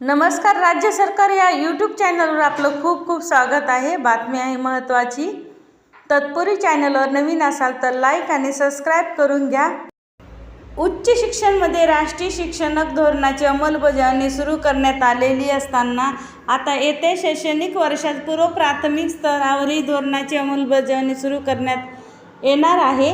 नमस्कार राज्य सरकार या यूट्यूब चॅनलवर आपलं खूप खूप स्वागत आहे. बातमी आहे महत्त्वाची तत्पूर्वी चॅनलवर नवीन असाल तर लाईक आणि सबस्क्राईब करून घ्या. उच्च शिक्षणमध्ये राष्ट्रीय शिक्षणक धोरणाची अंमलबजावणी सुरू करण्यात आलेली असताना आता येत्या शैक्षणिक वर्षात पूर्व प्राथमिक स्तरावरही धोरणाची अंमलबजावणी सुरू करण्यात येणार आहे.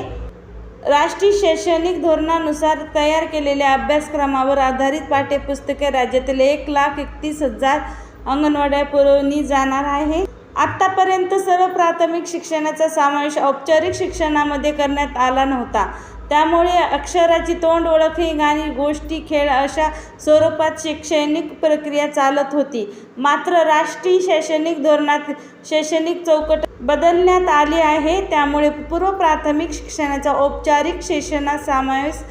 राष्ट्रीय शैक्षणिक धोरणानुसार तयार केलेल्या अभ्यासक्रमावर आधारित पाठ्यपुस्तके राज्यातील एक लाख एकतीस हजार अंगणवाड्या पुरवली जाणार आहे. आत्तापर्यंत सर्व प्राथमिक शिक्षणाचा समावेश औपचारिक शिक्षणामध्ये करण्यात आला नव्हता. त्यामुळे अक्षराची तोंड ओळख ही गाणी गोष्टी खेळ अशा स्वरूपात शैक्षणिक प्रक्रिया चालत होती. मात्र राष्ट्रीय शैक्षणिक धोरणात शैक्षणिक चौकट बदलण्यात आली आहे. त्यामुळे पूर्व प्राथमिक शिक्षणाचा औपचारिक शिक्षणात समावेश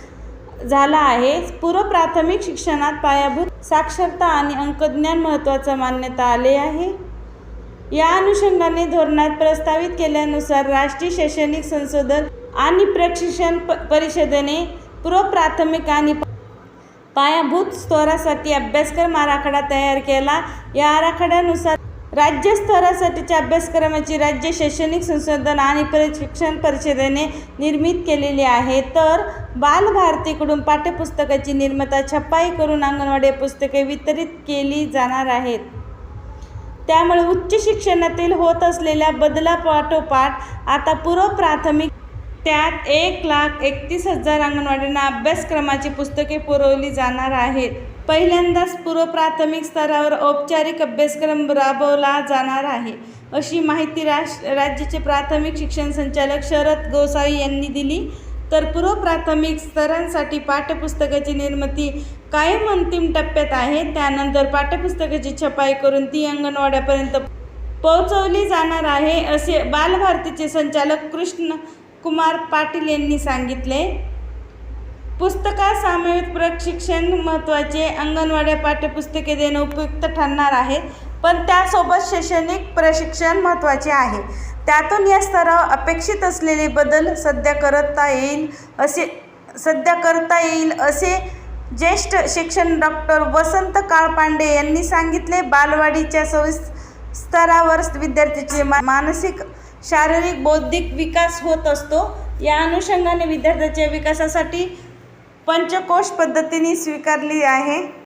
झाला आहे. पूर्व प्राथमिक शिक्षणात पायाभूत साक्षरता आणि अंकज्ञान महत्त्वाचं मान्यता आले आहे. या अनुषंगाने धोरणात प्रस्तावित केल्यानुसार राष्ट्रीय शैक्षणिक संशोधन आणि प्रशिक्षण प परिषदेने पूर्व प्राथमिक आणि पायाभूत स्तरासाठी अभ्यासक्रम आराखडा तयार केला. या आराखड्यानुसार राज्य स्तरासाठीच्या अभ्यासक्रमाची राज्य शैक्षणिक संशोधन आणि प्रशिक्षण परिषदेने निर्मित केलेली आहे. तर बालभारतीकडून पाठ्यपुस्तकाची निर्माता छपाई करून अंगणवाडी पुस्तके वितरित केली जाणार आहेत. त्यामुळे उच्च शिक्षणातील होत असलेल्या बदलापाठोपाठ आता पूर्व प्राथमिक त्यात एक लाख एकतीस हजार अंगणवाड्यांना अभ्यासक्रमाची पुस्तके पुरवली जाणार आहेत. पहिल्यांदाच पूर्व प्राथमिक स्तरावर औपचारिक अभ्यासक्रम राबवला जाणार आहे. अशी माहिती राश राज्याचे प्राथमिक शिक्षण संचालक शरद गोसावी यांनी दिली. तर पूर्व प्राथमिक स्तरांसाठी पाठ्यपुस्तकाची निर्मिती कायम अंतिम टप्प्यात आहे. त्यानंतर पाठ्यपुस्तकाची छपाई करून ती अंगणवाड्यापर्यंत पोहोचवली जाणार आहे असे बालभारतीचे संचालक कृष्ण कुमार पाटील यांनी सांगितले. पुस्तकासमवेत प्रशिक्षण महत्त्वाचे अंगणवाड्या पाठ्यपुस्तके देणं उपयुक्त ठरणार आहे पण त्यासोबत शैक्षणिक प्रशिक्षण महत्त्वाचे आहे. त्यातून या स्तरावर अपेक्षित असलेले बदल सध्या करता येईल असे सध्या करता येईल असे ज्येष्ठ शिक्षण डॉक्टर वसंत काळपांडे यांनी सांगितले. बालवाडीच्या सविस स्तरावर विद्यार्थ्याचे मा मानसिक शारीरिक बौद्धिक विकास होत असतो. या अनुषंगाने विद्यार्थ्याच्या विकासासाठी पंचकोश पद्धतीने स्वीकारली आहे.